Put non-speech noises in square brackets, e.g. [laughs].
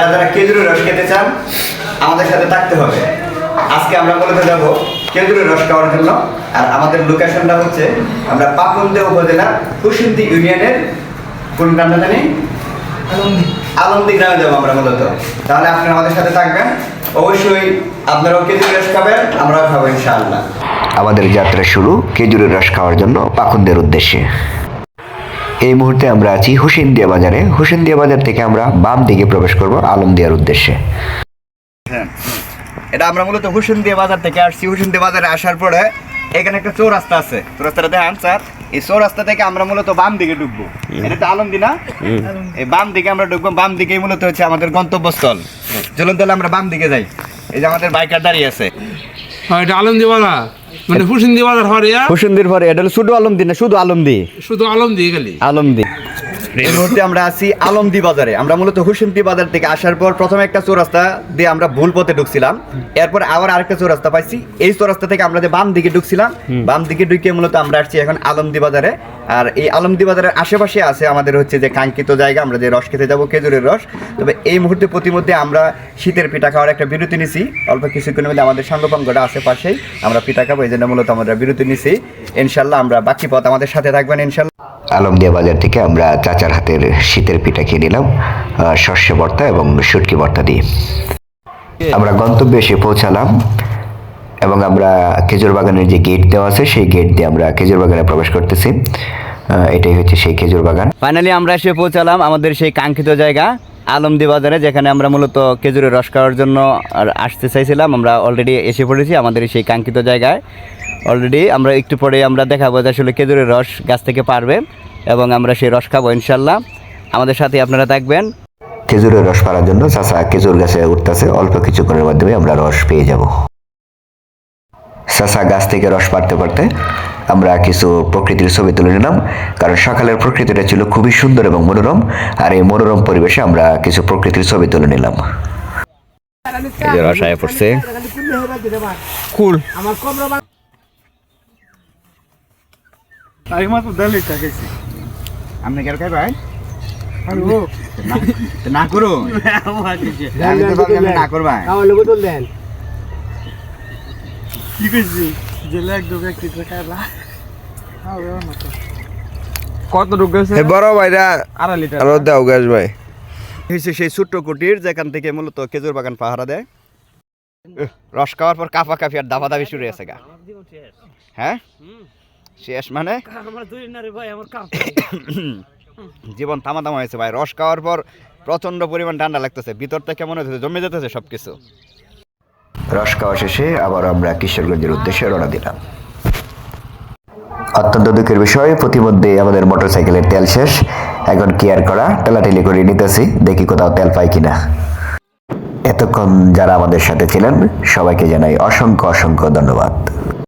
যারা যারা খেজুরের রস খেতে চান আমাদের সাথে থাকতে হবে। আজকে আমরা মূলত যাব খেজুরের রস খাওয়ার জন্য। আর আমাদের লোকেশনটা হচ্ছে আমরা পাকুন্দে উপজেলা কুসিন্দি ইউনিয়নের কোন গ্রামটা জানি? আলমদি গ্রামে যাব আমরা মূলত। তাহলে আপনি আমাদের সাথে থাকবেন। অবশ্যই আপনারাও খেজুরের রস খাবেন আমরাও খাব ইনশাআল্লাহ। আমাদের যাত্রা শুরু খেজুরের রস খাওয়ার জন্য পাখনদের উদ্দেশ্যে। এই মুহূর্তে আমরা আছি হুসেনদিয়া বাজারে। হুসেনদিয়া বাজার থেকে আমরা বাম দিকে প্রবেশ করব আলমদিয়ার উদ্দেশ্যে। হ্যাঁ। এটা আমরা মূলত হুসেনদিয়া বাজার থেকে আসছি। হুসেনদিয়া বাজারে আসার পরে এখানে একটা চৌরাস্তা আছে। চৌরাস্তাটা দেখেন স্যার। এই চৌরাস্তা থেকে আমরা মূলত বাম দিকে ঢুকবো। এটা তো আলমদি না? এই বাম দিকে আমরা ঢুকবো। বাম দিকে মূলত হচ্ছে আমাদের গন্তব্যস্থল। চলুন তাহলে আমরা বাম দিকে যাই। এই যে আমাদের বাইকার দাঁড়িয়ে আছে। হয় এটা আলমদি বাজার। মানে হুসেন্দি বাজার হওয়ার ইয়া? হুসেনদির পরে এটা হলো শুধু আলমদি না শুধু আলমদি শুধু আলম দিয়ে গেলি। আলমদি এই মুহূর্তে আমরা আছি আলমদি বাজারে আমরা মূলত হুসেনদি বাজার থেকে আসার পর প্রথমে একটা চৌরাস্তা দিয়ে আমরা ভুল পথে ঢুকছিলাম। এরপর আবার আরেকটা চৌরাস্তা পাইছি। এই চৌরাস্তা থেকে আমরা বাম দিকে ঢুকছিলাম বাম দিকে ঢুকে মূলত আমরা আসছি এখন আলমদি বাজারে আর এই আলমদি বাজারের আশেপাশে আছে আমাদের হচ্ছে যে কাঙ্ক্ষিত জায়গা আমরা যে রস খেতে যাব খেজুরের রস। তবে এই মুহূর্তে প্রতিমধ্যে আমরা শীতের পিঠা খাওয়ার একটা বিরতি নিছি। অল্প কিছুক্ষণের মধ্যে আমাদের সাঙ্গপাঙ্গটা আছে পাশেই আমরা পিঠা খাব এই জন্য মূলত আমরা বিরতি নিছি। ইনশাল্লাহ আমরা বাকি পথ আমাদের সাথে থাকবেন ইনশাল্লাহ। আলমদিয়া বাজার থেকে আমরা চাচার হাতের শীতের পিঠা খেয়ে নিলাম সর্ষে ভর্তা এবং শুটকি ভর্তা দিয়ে। আমরা গন্তব্যে এসে পৌঁছালাম এবং আমরা খেজুর বাগানের যে গেট দেওয়া আছে, সেই গেট দিয়ে আমরা খেজুর বাগানে প্রবেশ করতেছি। এটাই হচ্ছে সেই খেজুর বাগান। ফাইনালি আমরা এসে পৌঁছালাম আমাদের সেই কাঙ্ক্ষিত জায়গা আলমদি বাজারে, যেখানে আমরা মূলত খেজুরের রস খাওয়ার জন্য আসতে চাইছিলাম। আমরা অলরেডি এসে পড়েছি আমাদের সেই কাঙ্ক্ষিত জায়গায়। অলরেডি আমরা একটু পরে আমরা দেখাবো যে আসলে খেজুরের রস গাছ থেকে পারবে এবং আমরা সেই রস খাব ইনশাল্লাহ আমাদের সাথে আপনারা থাকবেন। খেজুরের রস পাওয়ার জন্য চাচা খেজুর গাছে উঠতেছে অল্প কিছুক্ষণের মাধ্যমে আমরা রস পেয়ে যাব। চাচা গাছ থেকে রস পাড়তে পারতে আমরা কিছু প্রকৃতির ছবি তুলে নিলাম কারণ সকালের প্রকৃতিটা ছিল খুবই সুন্দর এবং মনোরম আর এই মনোরম পরিবেশে আমরা কিছু প্রকৃতির ছবি তুলে নিলাম। রস আয়া পড়ছে। কুল আমি মাত্র আপনি কেন খাই ভাই না করো না [laughs] করবা কি জেলে এক কত বড় ভাইরা আড়াই লিটার আরও দাও গ্যাস ভাই। হয়েছে সেই ছোট্ট কুটির যেখান থেকে মূলত খেজুর বাগান পাহারা দেয়। রস খাওয়ার পর কাফা কাফি আর দাবা দাবি শুরু হয়েছে গা। হ্যাঁ? শেষ মানে? [coughs] জীবন থামা থামা হয়েছে ভাই রস খাওয়ার পর প্রচণ্ড পরিমাণ ঠান্ডা লাগতেছে। ভিতরটা কেমন হয়েছে? জমে যেতেছে সবকিছু। রস খাওয়া শেষে আবার আমরা কিশোরগঞ্জের উদ্দেশ্যে রওনা দিলাম। অত্যন্ত দুঃখের বিষয় প্রতিমধ্যে আমাদের মোটরসাইকেলের তেল শেষ। এখন কেয়ার করা টেলাটেলি করে নিতেছি দেখি কোথাও তেল পাই কিনা। এতক্ষণ যারা আমাদের সাথে ছিলেন সবাইকে জানাই অসংখ্য অসংখ্য ধন্যবাদ।